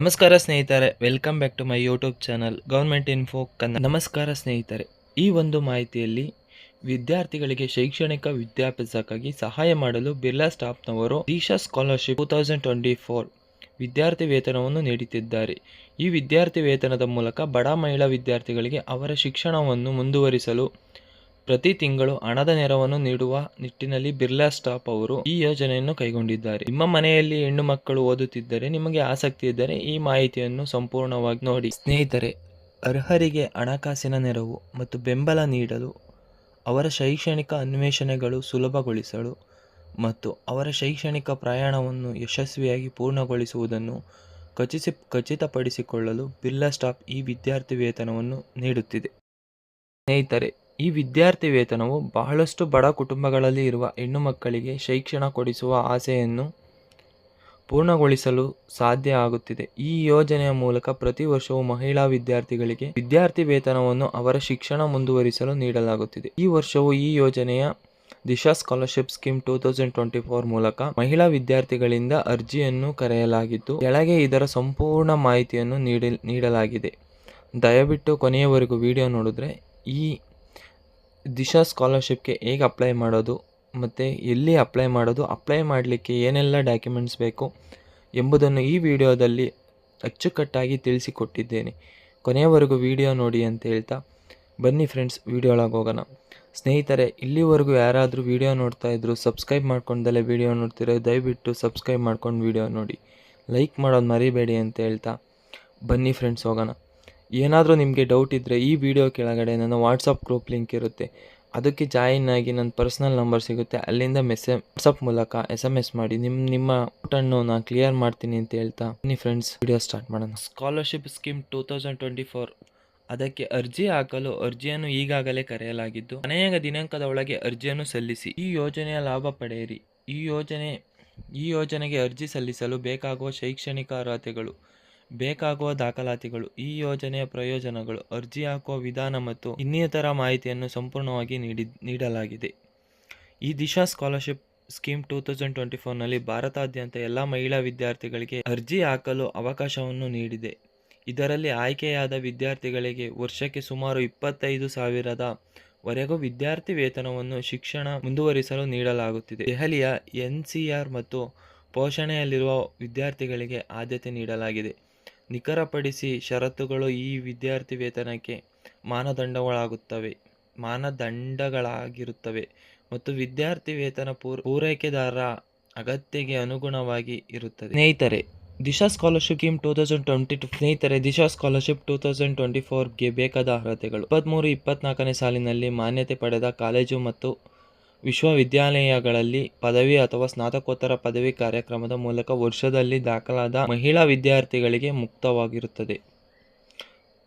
ನಮಸ್ಕಾರ ಸ್ನೇಹಿತರೆ welcome back to my YouTube channel government info Kannada ನಮಸ್ಕಾರ ಸ್ನೇಹಿತರೆ, ಈ ಒಂದು ಮಾಹಿತಿಯಲ್ಲಿ ವಿದ್ಯಾರ್ಥಿಗಳಿಗೆ ಶೈಕ್ಷಣಿಕ ವಿದ್ಯಾಭ್ಯಾಸಕ್ಕಾಗಿ ಸಹಾಯ ಮಾಡಲು Birla ಸ್ಟಾಫ್ನವರು Disha scholarship two thousand twenty four ವಿದ್ಯಾರ್ಥಿ ವೇತನವನ್ನು ನೀಡುತ್ತಿದ್ದಾರೆ. ಈ ವಿದ್ಯಾರ್ಥಿ ವೇತನದ ಮೂಲಕ ಬಡ ಮಹಿಳಾ ವಿದ್ಯಾರ್ಥಿಗಳಿಗೆ ಅವರ ಶಿಕ್ಷಣವನ್ನು ಮುಂದುವರಿಸಲು ಪ್ರತಿ ತಿಂಗಳು ಹಣದ ನೆರವನ್ನು ನೀಡುವ ನಿಟ್ಟಿನಲ್ಲಿ ಬಿರ್ಲಾ ಸ್ಟಾಪ್ ಅವರು ಈ ಯೋಜನೆಯನ್ನು ಕೈಗೊಂಡಿದ್ದಾರೆ. ನಿಮ್ಮ ಮನೆಯಲ್ಲಿ ಹೆಣ್ಣು ಮಕ್ಕಳು ಓದುತ್ತಿದ್ದರೆ ನಿಮಗೆ ಆಸಕ್ತಿ ಇದ್ದರೆ ಈ ಮಾಹಿತಿಯನ್ನು ಸಂಪೂರ್ಣವಾಗಿ ನೋಡಿ. ಸ್ನೇಹಿತರೆ, ಅರ್ಹರಿಗೆ ಹಣಕಾಸಿನ ನೆರವು ಮತ್ತು ಬೆಂಬಲ ನೀಡಲು, ಅವರ ಶೈಕ್ಷಣಿಕ ಅನ್ವೇಷಣೆಗಳು ಸುಲಭಗೊಳಿಸಲು ಮತ್ತು ಅವರ ಶೈಕ್ಷಣಿಕ ಪ್ರಯಾಣವನ್ನು ಯಶಸ್ವಿಯಾಗಿ ಪೂರ್ಣಗೊಳಿಸುವುದನ್ನು ಖಚಿಸಿ, ಖಚಿತಪಡಿಸಿಕೊಳ್ಳಲು ಬಿರ್ಲಾ ಸ್ಟಾಪ್ ಈ ವಿದ್ಯಾರ್ಥಿ ವೇತನವನ್ನು ನೀಡುತ್ತಿದೆ. ಸ್ನೇಹಿತರೆ ಈ ವಿದ್ಯಾರ್ಥಿ ವೇತನವು ಬಹಳಷ್ಟು ಬಡ ಕುಟುಂಬಗಳಲ್ಲಿ ಇರುವ ಹೆಣ್ಣು ಮಕ್ಕಳಿಗೆ ಶೈಕ್ಷಣ ಕೊಡಿಸುವ ಆಸೆಯನ್ನು ಪೂರ್ಣಗೊಳಿಸಲು ಸಾಧ್ಯ ಆಗುತ್ತಿದೆ. ಈ ಯೋಜನೆಯ ಮೂಲಕ ಪ್ರತಿ ವರ್ಷವೂ ಮಹಿಳಾ ವಿದ್ಯಾರ್ಥಿಗಳಿಗೆ ವಿದ್ಯಾರ್ಥಿ ವೇತನವನ್ನು ಅವರ ಶಿಕ್ಷಣ ಮುಂದುವರಿಸಲು ನೀಡಲಾಗುತ್ತಿದೆ. ಈ ವರ್ಷವು ಈ ಯೋಜನೆಯ Disha scholarship scheme two thousand twenty four ಮೂಲಕ ಮಹಿಳಾ ವಿದ್ಯಾರ್ಥಿಗಳಿಂದ ಅರ್ಜಿಯನ್ನು ಕರೆಯಲಾಗಿದ್ದು, ಕೆಳಗೆ ಇದರ ಸಂಪೂರ್ಣ ಮಾಹಿತಿಯನ್ನು ನೀಡಿ ನೀಡಲಾಗಿದೆ. ದಯವಿಟ್ಟು ಕೊನೆಯವರೆಗೂ ವಿಡಿಯೋ ನೋಡಿದ್ರೆ ಈ ದಿಶಾ ಸ್ಕಾಲರ್ಶಿಪ್ಗೆ ಹೇಗೆ ಅಪ್ಲೈ ಮಾಡೋದು, ಮತ್ತು ಎಲ್ಲಿ ಅಪ್ಲೈ ಮಾಡೋದು, ಅಪ್ಲೈ ಮಾಡಲಿಕ್ಕೆ ಏನೆಲ್ಲ ಡಾಕ್ಯುಮೆಂಟ್ಸ್ ಬೇಕು ಎಂಬುದನ್ನು ಈ ವಿಡಿಯೋದಲ್ಲಿ ಅಚ್ಚುಕಟ್ಟಾಗಿ ತಿಳಿಸಿಕೊಟ್ಟಿದ್ದೇನೆ. ಕೊನೆಯವರೆಗೂ ವಿಡಿಯೋ ನೋಡಿ ಅಂತ ಹೇಳ್ತಾ ಬನ್ನಿ ಫ್ರೆಂಡ್ಸ್, ವಿಡಿಯೋ ಒಳಗೆ ಹೋಗೋಣ. ಸ್ನೇಹಿತರೆ, ಇಲ್ಲಿವರೆಗೂ ಯಾರಾದರೂ ವಿಡಿಯೋ ನೋಡ್ತಾ ಇದ್ರು ಸಬ್ಸ್ಕ್ರೈಬ್ ಮಾಡ್ಕೊಂಡಲ್ಲೇ ವಿಡಿಯೋ ನೋಡ್ತಿರೋ ದಯವಿಟ್ಟು ಸಬ್ಸ್ಕ್ರೈಬ್ ಮಾಡ್ಕೊಂಡು ವಿಡಿಯೋ ನೋಡಿ. ಲೈಕ್ ಮಾಡೋದು ಮರಿಬೇಡಿ ಅಂತ ಹೇಳ್ತಾ ಬನ್ನಿ ಫ್ರೆಂಡ್ಸ್, ಹೋಗೋಣ. ಏನಾದರೂ ನಿಮಗೆ ಡೌಟ್ ಇದ್ದರೆ ಈ ವಿಡಿಯೋ ಕೆಳಗಡೆ ನನ್ನ ವಾಟ್ಸಪ್ ಗ್ರೂಪ್ ಲಿಂಕ್ ಇರುತ್ತೆ. ಅದಕ್ಕೆ ಜಾಯಿನ್ ಆಗಿ ನನ್ನ ಪರ್ಸ್ನಲ್ ನಂಬರ್ ಸಿಗುತ್ತೆ. ಅಲ್ಲಿಂದ ಮೆಸೇಜ್ ವಾಟ್ಸಪ್ ಮೂಲಕ ಎಸ್ ಎಂ ಎಸ್ ಮಾಡಿ ನಿಮ್ಮ ನಿಮ್ಮ ಡೌಟನ್ನು ನಾನು ಕ್ಲಿಯರ್ ಮಾಡ್ತೀನಿ ಅಂತ ಹೇಳ್ತಾ ಬನ್ನಿ ಫ್ರೆಂಡ್ಸ್ ವಿಡಿಯೋ ಸ್ಟಾರ್ಟ್ ಮಾಡೋಣ. Scholarship scheme two thousand twenty four ಅದಕ್ಕೆ ಅರ್ಜಿ ಹಾಕಲು ಅರ್ಜಿಯನ್ನು ಈಗಾಗಲೇ ಕರೆಯಲಾಗಿದ್ದು ಅನೇಕ ದಿನಾಂಕದ ಒಳಗೆ ಅರ್ಜಿಯನ್ನು ಸಲ್ಲಿಸಿ. ಈ ಯೋಜನೆಯ ಲಾಭ ಪಡೆಯಿರಿ. ಈ ಯೋಜನೆ, ಈ ಯೋಜನೆಗೆ ಅರ್ಜಿ ಸಲ್ಲಿಸಲು ಬೇಕಾಗುವ ಶೈಕ್ಷಣಿಕ ಅರ್ಹತೆಗಳು. ಬೇಕಾಗುವ ದಾಖಲಾತಿಗಳು, ಈ ಯೋಜನೆಯ ಪ್ರಯೋಜನಗಳು, ಅರ್ಜಿ ಹಾಕುವ ವಿಧಾನ ಮತ್ತು ಇನ್ನಿತರ ಮಾಹಿತಿಯನ್ನು ಸಂಪೂರ್ಣವಾಗಿ ನೀಡಿ, ನೀಡಲಾಗಿದೆ. ಈ Disha scholarship scheme two thousand twenty ಫೋರ್ನಲ್ಲಿ ಭಾರತಾದ್ಯಂತ ಎಲ್ಲ ಮಹಿಳಾ ವಿದ್ಯಾರ್ಥಿಗಳಿಗೆ ಅರ್ಜಿ ಹಾಕಲು ಅವಕಾಶವನ್ನು ನೀಡಿದೆ. ಇದರಲ್ಲಿ ಆಯ್ಕೆಯಾದ ವಿದ್ಯಾರ್ಥಿಗಳಿಗೆ ವರ್ಷಕ್ಕೆ ಸುಮಾರು ಇಪ್ಪತ್ತೈದು ಸಾವಿರದ ವರೆಗೂ ವಿದ್ಯಾರ್ಥಿ ವೇತನವನ್ನು ಶಿಕ್ಷಣ ಮುಂದುವರಿಸಲು ನೀಡಲಾಗುತ್ತಿದೆ. ದೆಹಲಿಯ ಎನ್ ಸಿ ಮತ್ತು ಪೋಷಣೆಯಲ್ಲಿರುವ ವಿದ್ಯಾರ್ಥಿಗಳಿಗೆ ಆದ್ಯತೆ ನೀಡಲಾಗಿದೆ. ನಿಖರಪಡಿಸಿ ಷರತ್ತುಗಳು ಈ ವಿದ್ಯಾರ್ಥಿ ವೇತನಕ್ಕೆ ಮಾನದಂಡಗಳಾಗುತ್ತವೆ, ಮಾನದಂಡಗಳಾಗಿರುತ್ತವೆ ಮತ್ತು ವಿದ್ಯಾರ್ಥಿ ವೇತನ ಪೂರ್, ಪೂರೈಕೆದಾರರ ಅಗತ್ಯಗೆ ಅನುಗುಣವಾಗಿ ಇರುತ್ತದೆ. ಸ್ನೇಹಿತರೆ, Disha scholarship scheme two thousand twenty two, ಸ್ನೇಹಿತರೆ, Disha scholarship two thousand twenty ಫೋರ್ಗೆ ಬೇಕಾದ ಅರ್ಹತೆಗಳು. ಇಪ್ಪತ್ತ್ಮೂರು ಇಪ್ಪತ್ನಾಲ್ಕನೇ ಸಾಲಿನಲ್ಲಿ ಮಾನ್ಯತೆ ಪಡೆದ ಕಾಲೇಜು ಮತ್ತು ವಿಶ್ವವಿದ್ಯಾಲಯಗಳಲ್ಲಿ ಪದವಿ ಅಥವಾ ಸ್ನಾತಕೋತ್ತರ ಪದವಿ ಕಾರ್ಯಕ್ರಮದ ಮೂಲಕ ವರ್ಷದಲ್ಲಿ ದಾಖಲಾದ ಮಹಿಳಾ ವಿದ್ಯಾರ್ಥಿಗಳಿಗೆ ಮುಕ್ತವಾಗಿರುತ್ತದೆ.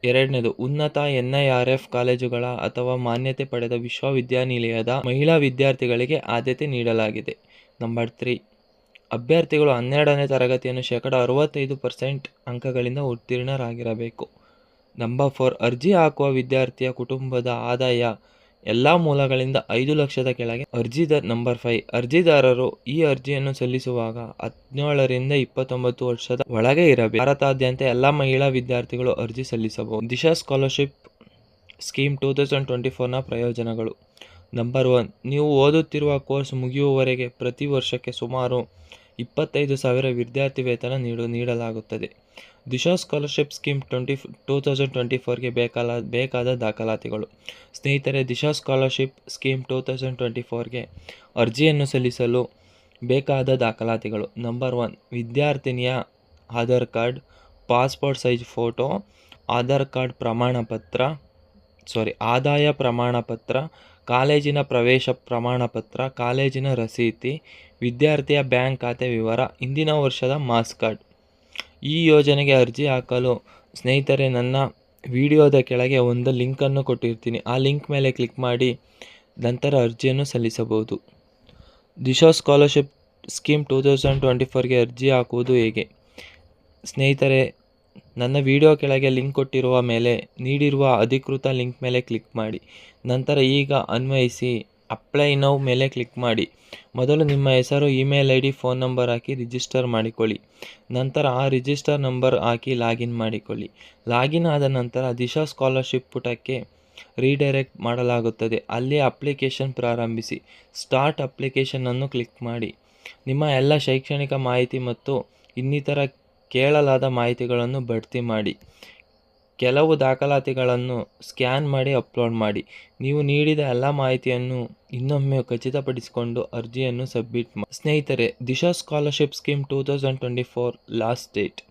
ಎರಡನೇದು, ಉನ್ನತ ಎನ್ ಐ ಆರ್ ಎಫ್ ಕಾಲೇಜುಗಳ ಅಥವಾ ಮಾನ್ಯತೆ ಪಡೆದ ವಿಶ್ವವಿದ್ಯಾನಿಲಯದ ಮಹಿಳಾ ವಿದ್ಯಾರ್ಥಿಗಳಿಗೆ ಆದ್ಯತೆ ನೀಡಲಾಗಿದೆ. ನಂಬರ್ ತ್ರೀ, ಅಭ್ಯರ್ಥಿಗಳು ಹನ್ನೆರಡನೇ ತರಗತಿಯನ್ನು ಶೇಕಡ ಅರವತ್ತೈದು ಪರ್ಸೆಂಟ್ ಅಂಕಗಳಿಂದ ಉತ್ತೀರ್ಣರಾಗಿರಬೇಕು. ನಂಬರ್ ಫೋರ್, ಅರ್ಜಿ ಹಾಕುವ ವಿದ್ಯಾರ್ಥಿಯ ಕುಟುಂಬದ ಆದಾಯ ಎಲ್ಲ ಮೂಲಗಳಿಂದ ಐದು ಲಕ್ಷದ ಕೆಳಗೆ ಅರ್ಜಿದಾರ್ ನಂಬರ್ ಫೈವ್ ಅರ್ಜಿದಾರರು ಈ ಅರ್ಜಿಯನ್ನು ಸಲ್ಲಿಸುವಾಗ ಹದಿನೇಳರಿಂದ ಇಪ್ಪತ್ತೊಂಬತ್ತು ವರ್ಷದ ಒಳಗೆ ಇರಬೇಕು. ಭಾರತಾದ್ಯಂತ ಎಲ್ಲಾ ಮಹಿಳಾ ವಿದ್ಯಾರ್ಥಿಗಳು ಅರ್ಜಿ ಸಲ್ಲಿಸಬಹುದು. Disha scholarship scheme two thousand twenty ಫೋರ್ನ ಪ್ರಯೋಜನಗಳು. ನಂಬರ್ ಒನ್ ನೀವು ಓದುತ್ತಿರುವ ಕೋರ್ಸ್ ಮುಗಿಯುವವರೆಗೆ ಪ್ರತಿ ವರ್ಷಕ್ಕೆ ಸುಮಾರು ಇಪ್ಪತ್ತೈದು ಸಾವಿರ ವಿದ್ಯಾರ್ಥಿ ವೇತನ ನೀಡು, ನೀಡಲಾಗುತ್ತದೆ. Disha scholarship scheme twenty two thousand twenty ಫೋರ್ಗೆ ಬೇಕಾಲ, ಬೇಕಾದ ದಾಖಲಾತಿಗಳು. ಸ್ನೇಹಿತರೆ, Disha scholarship scheme two thousand twenty ಫೋರ್ಗೆ ಅರ್ಜಿಯನ್ನು ಸಲ್ಲಿಸಲು ಬೇಕಾದ ದಾಖಲಾತಿಗಳು. Number one, ವಿದ್ಯಾರ್ಥಿನಿಯ Aadhaar card, passport size photo, Aadhaar card ಪ್ರಮಾಣ ಪತ್ರ ಸಾರಿ, ಆದಾಯ ಪ್ರಮಾಣ ಪತ್ರ ಕಾಲೇಜಿನ ಪ್ರವೇಶ ಪ್ರಮಾಣ ಪತ್ರ ಕಾಲೇಜಿನ ರಸೀತಿ, ವಿದ್ಯಾರ್ಥಿಯ ಬ್ಯಾಂಕ್ ಖಾತೆ ವಿವರ ಇಂದಿನ ವರ್ಷದ ಮಾಸ್ ಕಾರ್ಡ್ ಈ ಯೋಜನೆಗೆ ಅರ್ಜಿ ಹಾಕಲು ಸ್ನೇಹಿತರೆ, ನನ್ನ ವಿಡಿಯೋದ ಕೆಳಗೆ ಒಂದು ಲಿಂಕನ್ನು ಕೊಟ್ಟಿರ್ತೀನಿ. ಆ ಲಿಂಕ್ ಮೇಲೆ ಕ್ಲಿಕ್ ಮಾಡಿ ನಂತರ ಅರ್ಜಿಯನ್ನು ಸಲ್ಲಿಸಬಹುದು. Disha scholarship scheme two thousand twenty ಫೋರ್ಗೆ ಅರ್ಜಿ ಹಾಕುವುದು ಹೇಗೆ? ಸ್ನೇಹಿತರೆ, ನನ್ನ ವಿಡಿಯೋ ಕೆಳಗೆ ಲಿಂಕ್ ಕೊಟ್ಟಿರುವ ಮೇಲೆ ನೀಡಿರುವ ಅಧಿಕೃತ ಲಿಂಕ್ ಮೇಲೆ ಕ್ಲಿಕ್ ಮಾಡಿ. ನಂತರ ಈಗ ಅನ್ವಯಿಸಿ ಅಪ್ಲೈ ನೌ ಮೇಲೆ ಕ್ಲಿಕ್ ಮಾಡಿ. ಮೊದಲು ನಿಮ್ಮ ಹೆಸರು, email I D phone number hockey register ಮಾಡಿಕೊಳ್ಳಿ. ನಂತರ ಆ ರಿಜಿಸ್ಟರ್ ನಂಬರ್ ಹಾಕಿ ಲಾಗಿನ್ ಮಾಡಿಕೊಳ್ಳಿ. ಲಾಗಿನ್ ಆದ ನಂತರ ದಿಶಾ ಸ್ಕಾಲರ್ಶಿಪ್ ಪುಟಕ್ಕೆ ರೀಡೈರೆಕ್ಟ್ ಮಾಡಲಾಗುತ್ತದೆ. ಅಲ್ಲಿ ಅಪ್ಲಿಕೇಶನ್ ಪ್ರಾರಂಭಿಸಿ. ಸ್ಟಾರ್ಟ್ ಅಪ್ಲಿಕೇಶನನ್ನು ಕ್ಲಿಕ್ ಮಾಡಿ. ನಿಮ್ಮ ಎಲ್ಲ ಶೈಕ್ಷಣಿಕ ಮಾಹಿತಿ ಮತ್ತು ಇನ್ನಿತರ ಕೇಳಲಾದ ಮಾಹಿತಿಗಳನ್ನು ಭರ್ತಿ ಮಾಡಿ. ಕೆಲವು ದಾಖಲಾತಿಗಳನ್ನು ಸ್ಕ್ಯಾನ್ ಮಾಡಿ ಅಪ್ಲೋಡ್ ಮಾಡಿ. ನೀವು ನೀಡಿದ ಎಲ್ಲ ಮಾಹಿತಿಯನ್ನು ಇನ್ನೊಮ್ಮೆ ಖಚಿತಪಡಿಸಿಕೊಂಡು ಅರ್ಜಿಯನ್ನು ಸಬ್ಮಿಟ್ ಮಾಡಿ ಸ್ನೇಹಿತರೆ, Disha scholarship scheme two thousand twenty four last date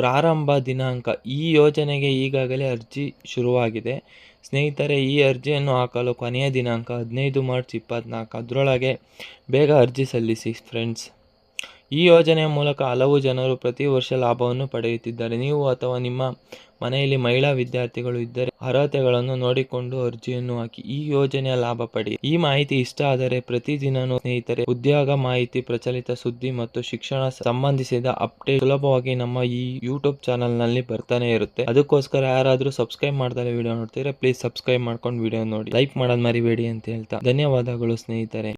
ಪ್ರಾರಂಭ ದಿನಾಂಕ. ಈ ಯೋಜನೆಗೆ ಈಗಾಗಲೇ ಅರ್ಜಿ ಶುರುವಾಗಿದೆ. ಸ್ನೇಹಿತರೆ, ಈ ಅರ್ಜಿಯನ್ನು ಹಾಕಲು ಕೊನೆಯ ದಿನಾಂಕ ಹದಿನೈದು ಮಾರ್ಚ್ ಇಪ್ಪತ್ತ್ನಾಲ್ಕು ಅದರೊಳಗೆ ಬೇಗ ಅರ್ಜಿ ಸಲ್ಲಿಸಿ ಫ್ರೆಂಡ್ಸ್ ಈ ಯೋಜನೆಯ ಮೂಲಕ ಹಲವು ಜನರು ಪ್ರತಿ ವರ್ಷ ಲಾಭವನ್ನು ಪಡೆಯುತ್ತಿದ್ದಾರೆ. ನೀವು ಅಥವಾ ನಿಮ್ಮ ಮನೆಯಲ್ಲಿ ಮಹಿಳಾ ವಿದ್ಯಾರ್ಥಿಗಳು ಇದ್ದರೆ ಅರ್ಹತೆಗಳನ್ನು ನೋಡಿಕೊಂಡು ಅರ್ಜಿಯನ್ನು ಹಾಕಿ, ಈ ಯೋಜನೆಯ ಲಾಭ ಪಡಿ ಈ ಮಾಹಿತಿ ಇಷ್ಟ ಆದರೆ ಪ್ರತಿದಿನನೂ ಸ್ನೇಹಿತರೆ, ಉದ್ಯೋಗ ಮಾಹಿತಿ, ಪ್ರಚಲಿತ ಸುದ್ದಿ ಮತ್ತು ಶಿಕ್ಷಣ ಸಂಬಂಧಿಸಿದ ಅಪ್ಡೇಟ್ ಸುಲಭವಾಗಿ ನಮ್ಮ ಈ ಯೂಟ್ಯೂಬ್ ಚಾನಲ್ನಲ್ಲಿ ಬರ್ತಾನೆ ಇರುತ್ತೆ. ಅದಕ್ಕೋಸ್ಕರ ಯಾರಾದರೂ ಸಬ್ಸ್ಕ್ರೈಬ್ ಮಾಡ್ತಾರೆ ವಿಡಿಯೋ ನೋಡ್ತೀರಾ ಪ್ಲೀಸ್ ಸಬ್ಸ್ಕ್ರೈಬ್ ಮಾಡ್ಕೊಂಡು ವಿಡಿಯೋ ನೋಡಿ. ಲೈಕ್ ಮಾಡೋದು ಮರಿಬೇಡಿ ಅಂತ ಹೇಳ್ತಾ ಧನ್ಯವಾದಗಳು ಸ್ನೇಹಿತರೆ.